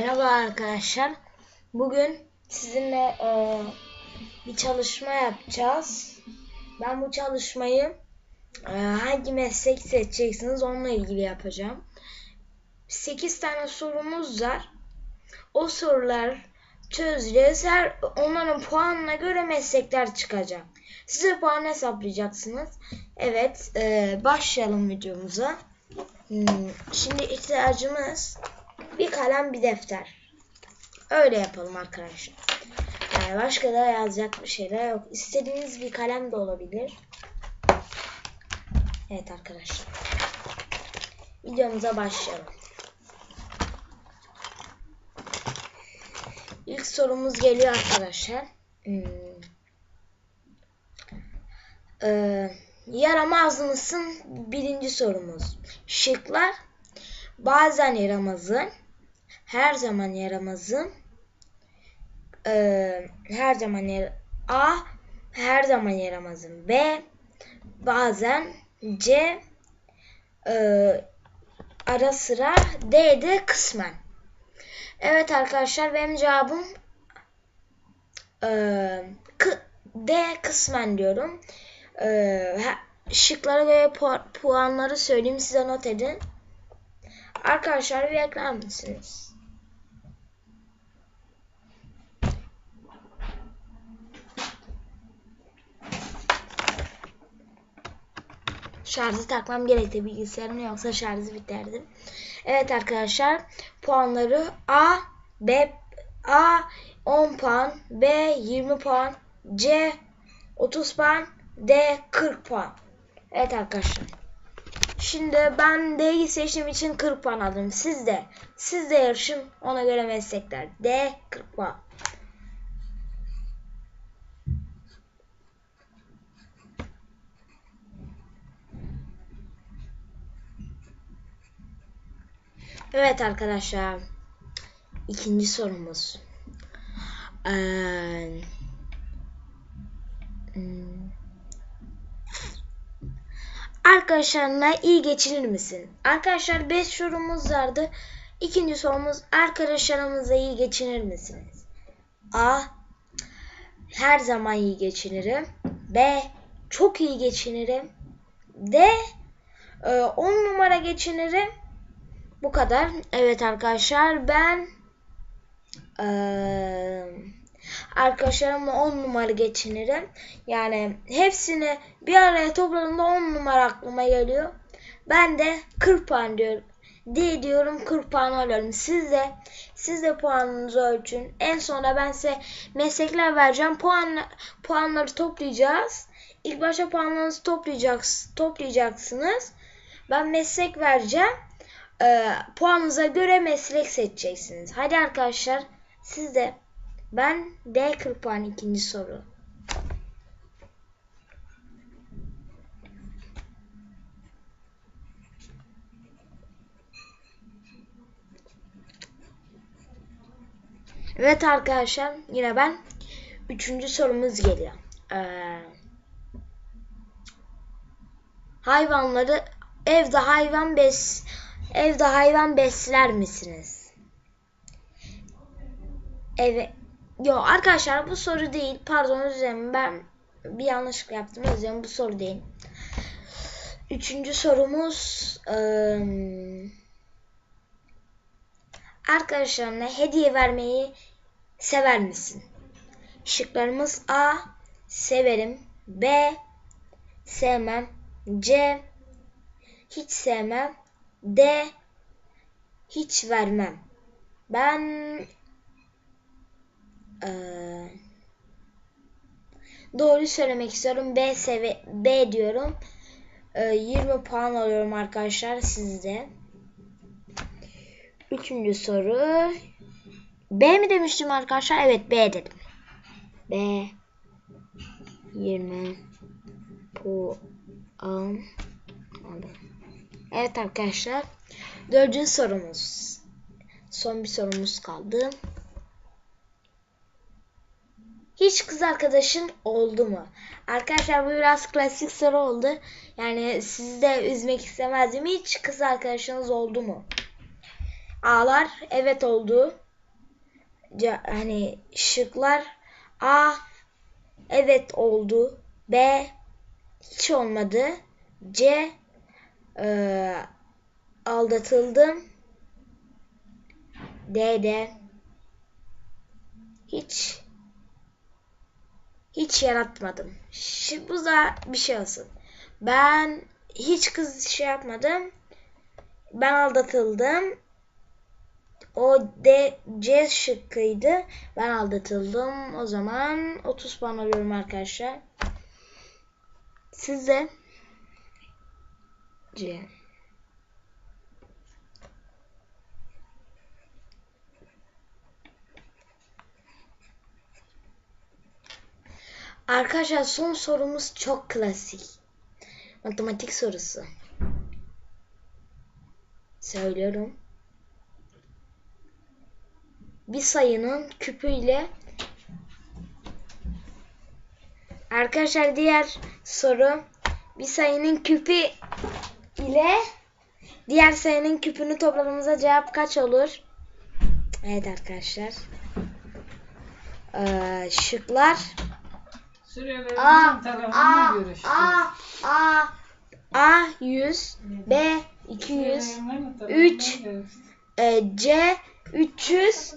Merhaba arkadaşlar. Bugün sizinle e, bir çalışma yapacağız. Ben bu çalışmayı e, hangi meslek seçeceksiniz onunla ilgili yapacağım. 8 tane sorumuz var. O sorular çözeceğiz. Her onların puanına göre meslekler çıkacak. Size puan hesaplayacaksınız. Evet, e, başlayalım videomuza. Hmm, Şimdi ihtiyacımız bir kalem bir defter. Öyle yapalım arkadaşlar. Yani başka da yazacak bir şeyler yok. İstediğiniz bir kalem de olabilir. Evet arkadaşlar. Videomuza başlayalım. İlk sorumuz geliyor arkadaşlar. Hmm. Ee, yaramaz mısın? Birinci sorumuz. Şıklar bazen yaramazım, her zaman yaramazım, ee, her zaman yar A her zaman yaramazım, B bazen, C e, ara sıra, D de kısmen. Evet arkadaşlar benim cevabım e, D kısmen diyorum. E, şıklara göre pu- puanları söyleyeyim size not edin. Arkadaşlar bir ekler misiniz? Şarjı takmam gerekti bilgisayarım yoksa şarjı biterdi. Evet arkadaşlar puanları A, B, A 10 puan, B 20 puan, C 30 puan, D 40 puan. Evet arkadaşlar. Şimdi ben D'yi seçtiğim için 40 puan aldım. Siz de. Siz de yarışın. Ona göre meslekler. D 40 puan. Evet arkadaşlar. İkinci sorumuz. Ee. Arkadaşlarına iyi geçinir misin? Arkadaşlar 5 sorumuz vardı. İkinci sorumuz arkadaşlarımızla iyi geçinir misiniz? A. Her zaman iyi geçinirim. B. Çok iyi geçinirim. D. 10 numara geçinirim. Bu kadar. Evet arkadaşlar ben eee arkadaşlarımla 10 numara geçinirim. Yani hepsini bir araya topladığımda 10 numara aklıma geliyor. Ben de 40 puan diyorum. D diyorum 40 puan alıyorum. Siz de siz de puanınızı ölçün. En sonunda ben size meslekler vereceğim. Puan puanları toplayacağız. İlk başta puanlarınızı toplayacaksınız. toplayacaksınız. Ben meslek vereceğim. Ee, puanınıza göre meslek seçeceksiniz. Hadi arkadaşlar siz de ben D 40 puan ikinci soru. Evet arkadaşlar yine ben üçüncü sorumuz geliyor. Ee, hayvanları evde hayvan bes evde hayvan besler misiniz? Evet. Yo arkadaşlar bu soru değil. Pardon dilerim. Ben bir yanlışlık yaptım. Dilerim. Bu soru değil. Üçüncü sorumuz ıı, arkadaşlarına hediye vermeyi sever misin? Şıklarımız A. Severim. B. Sevmem. C. Hiç sevmem. D. Hiç vermem. Ben ee, doğru söylemek istiyorum. B seve B diyorum. Ee, 20 puan alıyorum arkadaşlar sizde. Üçüncü soru. B mi demiştim arkadaşlar? Evet B dedim. B 20 puan aldım. Evet arkadaşlar. Dördüncü sorumuz. Son bir sorumuz kaldı. Hiç kız arkadaşın oldu mu? Arkadaşlar bu biraz klasik soru oldu. Yani sizi de üzmek istemezdim. Hiç kız arkadaşınız oldu mu? Ağlar evet oldu. ce- hani şıklar A evet oldu. B hiç olmadı. C e, aldatıldım. D de hiç hiç yaratmadım. Şi- bu da bir şey olsun. Ben hiç kız şey yapmadım. Ben aldatıldım. O D C şıkkıydı. Ben aldatıldım. O zaman 30 puan alıyorum arkadaşlar. Siz de C. Arkadaşlar son sorumuz çok klasik. Matematik sorusu. Söylüyorum. Bir sayının küpüyle Arkadaşlar diğer soru bir sayının küpü ile diğer sayının küpünü topladığımızda cevap kaç olur? Evet arkadaşlar. Ee, şıklar. A A göre A A A 100 B 200 üç, e, C 300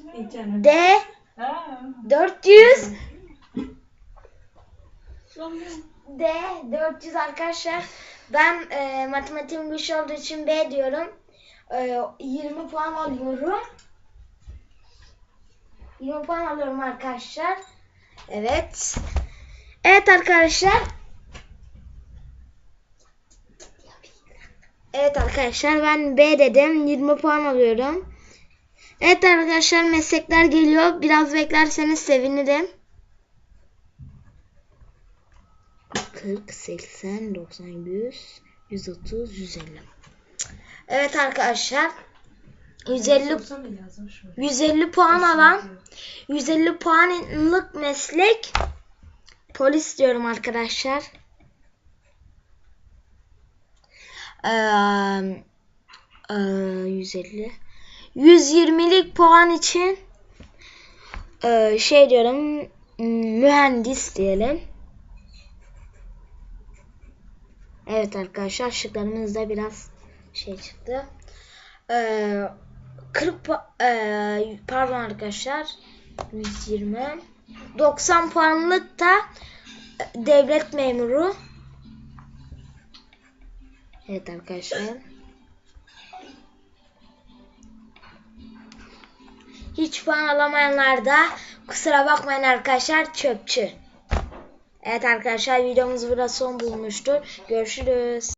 D 400 D 400 arkadaşlar. Ben e, matematiğim güçlü olduğu için B diyorum. E, 20 puan alıyorum. 20 puan alıyorum arkadaşlar. Evet. Evet arkadaşlar. Evet arkadaşlar ben B dedim. 20 puan alıyorum. Evet arkadaşlar meslekler geliyor. Biraz beklerseniz sevinirim. 40, 80, 90, 100, 130, 150. Evet arkadaşlar. 150 150 puan alan 150 puanlık meslek polis diyorum arkadaşlar. Eee eee, 150 120'lik puan için eee, şey diyorum mühendis diyelim. Evet arkadaşlar şıklarımız da biraz şey çıktı. Ee, 40 pu- ee, pardon arkadaşlar 120 90 puanlık da e, devlet memuru. Evet arkadaşlar. Hiç puan alamayanlar da kusura bakmayın arkadaşlar çöpçü. Evet arkadaşlar videomuz burada son bulmuştur. Görüşürüz.